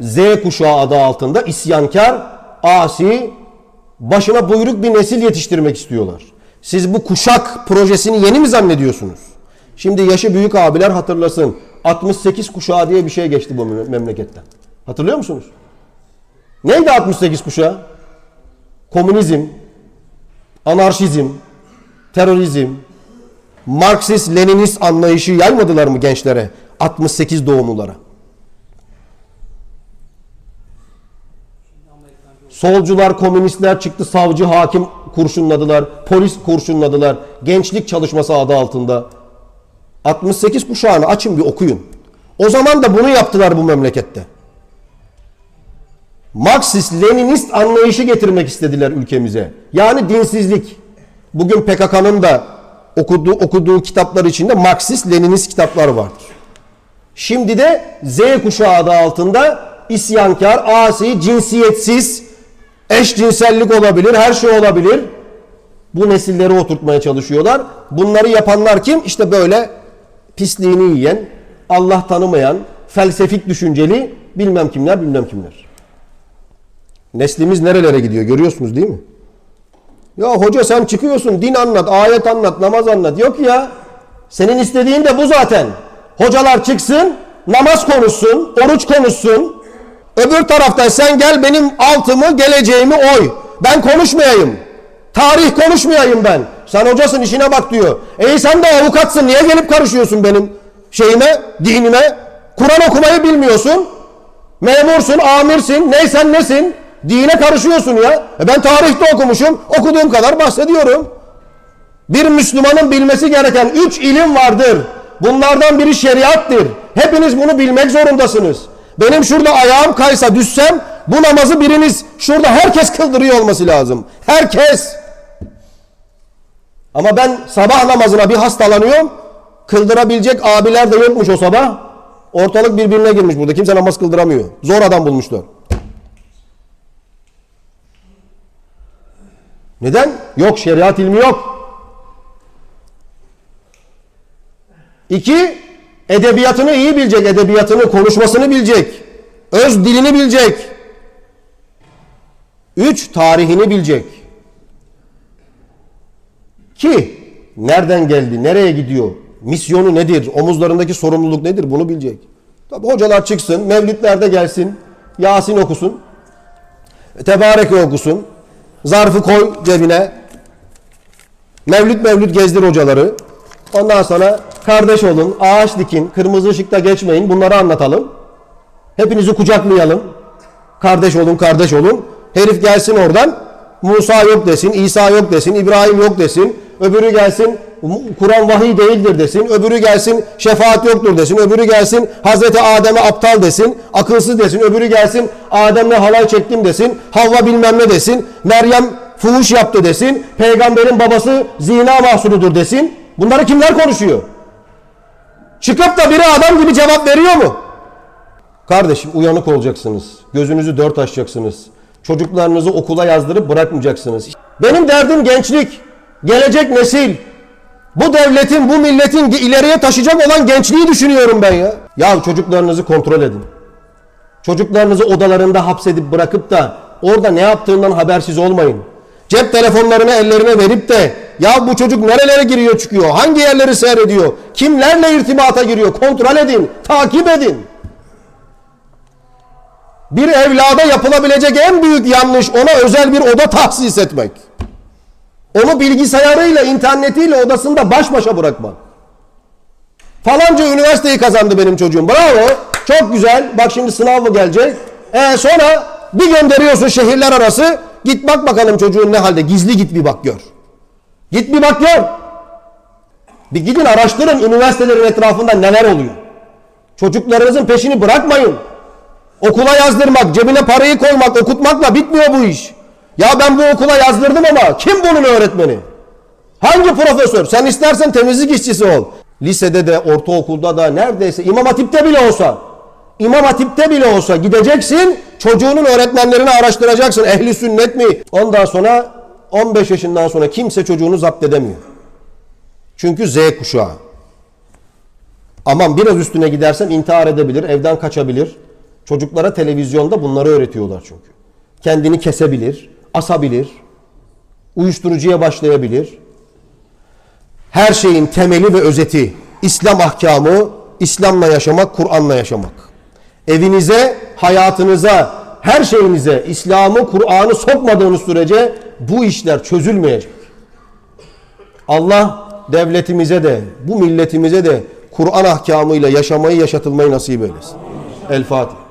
Z kuşağı adı altında isyankar, asi, başına buyruk bir nesil yetiştirmek istiyorlar. Siz bu kuşak projesini yeni mi zannediyorsunuz? Şimdi yaşı büyük abiler hatırlasın. 68 kuşağı diye bir şey geçti bu mem- memleketten. Hatırlıyor musunuz? Neydi 68 kuşağı? Komünizm, anarşizm, terörizm, Marksist, Leninist anlayışı yaymadılar mı gençlere? 68 doğumlulara. Solcular, komünistler çıktı, savcı, hakim kurşunladılar, polis kurşunladılar. Gençlik çalışması adı altında. 68 kuşağını açın bir okuyun. O zaman da bunu yaptılar bu memlekette. Marksist, Leninist anlayışı getirmek istediler ülkemize. Yani dinsizlik. Bugün PKK'nın da okuduğu, okuduğu kitaplar içinde Marksist, Leninist kitaplar vardır. Şimdi de Z kuşağı adı altında isyankar, asi, cinsiyetsiz, eşcinsellik olabilir, her şey olabilir. Bu nesilleri oturtmaya çalışıyorlar. Bunları yapanlar kim? İşte böyle pisliğini yiyen, Allah tanımayan, felsefik düşünceli bilmem kimler bilmem kimler. Neslimiz nerelere gidiyor görüyorsunuz değil mi? Ya hoca sen çıkıyorsun din anlat, ayet anlat, namaz anlat. Yok ya. Senin istediğin de bu zaten. Hocalar çıksın, namaz konuşsun, oruç konuşsun. Öbür taraftan sen gel benim altımı, geleceğimi oy. Ben konuşmayayım. Tarih konuşmayayım ben. Sen hocasın işine bak diyor. E sen de avukatsın niye gelip karışıyorsun benim şeyime, dinime? Kur'an okumayı bilmiyorsun. Memursun, amirsin, neysen nesin? Dine karışıyorsun ya. E ben tarihte okumuşum, okuduğum kadar bahsediyorum. Bir Müslümanın bilmesi gereken üç ilim vardır. Bunlardan biri şeriattır. Hepiniz bunu bilmek zorundasınız. Benim şurada ayağım kaysa düşsem bu namazı biriniz şurada herkes kıldırıyor olması lazım. Herkes. Ama ben sabah namazına bir hastalanıyorum. Kıldırabilecek abiler de yokmuş o sabah. Ortalık birbirine girmiş burada. Kimse namaz kıldıramıyor. Zor adam bulmuşlar. Neden? Yok şeriat ilmi yok. İki, edebiyatını iyi bilecek, edebiyatını, konuşmasını bilecek. Öz dilini bilecek. Üç, tarihini bilecek. Ki, nereden geldi, nereye gidiyor, misyonu nedir, omuzlarındaki sorumluluk nedir bunu bilecek. Tabi hocalar çıksın, mevlütlerde gelsin, Yasin okusun, Tebareke okusun, zarfı koy cebine, mevlüt mevlüt gezdir hocaları. Ondan sonra kardeş olun, ağaç dikin, kırmızı ışıkta geçmeyin bunları anlatalım. Hepinizi kucaklayalım. Kardeş olun, kardeş olun. Herif gelsin oradan. Musa yok desin, İsa yok desin, İbrahim yok desin. Öbürü gelsin Kur'an vahiy değildir desin. Öbürü gelsin şefaat yoktur desin. Öbürü gelsin Hazreti Adem'e aptal desin. Akılsız desin. Öbürü gelsin Adem'le halay çektim desin. Havva bilmem ne desin. Meryem fuhuş yaptı desin. Peygamberin babası zina mahsuludur desin. Bunları kimler konuşuyor? Çıkıp da biri adam gibi cevap veriyor mu? Kardeşim uyanık olacaksınız. Gözünüzü dört açacaksınız. Çocuklarınızı okula yazdırıp bırakmayacaksınız. Benim derdim gençlik. Gelecek nesil. Bu devletin, bu milletin ileriye taşıyacak olan gençliği düşünüyorum ben ya. Ya çocuklarınızı kontrol edin. Çocuklarınızı odalarında hapsedip bırakıp da orada ne yaptığından habersiz olmayın. Cep telefonlarını ellerine verip de ya bu çocuk nerelere giriyor çıkıyor, hangi yerleri seyrediyor, kimlerle irtibata giriyor kontrol edin, takip edin. Bir evlada yapılabilecek en büyük yanlış ona özel bir oda tahsis etmek. Onu bilgisayarıyla, internetiyle odasında baş başa bırakmak. Falanca üniversiteyi kazandı benim çocuğum. Bravo. Çok güzel. Bak şimdi sınav mı gelecek? E sonra bir gönderiyorsun şehirler arası. Git bak bakalım çocuğun ne halde. Gizli git bir bak gör. Git bir bak gör. Bir gidin araştırın üniversitelerin etrafında neler oluyor. Çocuklarınızın peşini bırakmayın. Okula yazdırmak, cebine parayı koymak, okutmakla bitmiyor bu iş. Ya ben bu okula yazdırdım ama kim bunun öğretmeni? Hangi profesör? Sen istersen temizlik işçisi ol. Lisede de, ortaokulda da neredeyse İmam Hatip'te bile olsa İmam Hatip'te bile olsa gideceksin çocuğunun öğretmenlerini araştıracaksın. Ehli sünnet mi? Ondan sonra 15 yaşından sonra kimse çocuğunu zapt edemiyor. Çünkü Z kuşağı. Aman biraz üstüne gidersem intihar edebilir, evden kaçabilir. Çocuklara televizyonda bunları öğretiyorlar çünkü. Kendini kesebilir, asabilir, uyuşturucuya başlayabilir. Her şeyin temeli ve özeti İslam ahkamı, İslam'la yaşamak, Kur'an'la yaşamak. Evinize, hayatınıza, her şeyinize İslam'ı, Kur'an'ı sokmadığınız sürece bu işler çözülmeyecek. Allah devletimize de, bu milletimize de Kur'an ahkamıyla yaşamayı, yaşatılmayı nasip eylesin. El Fatiha.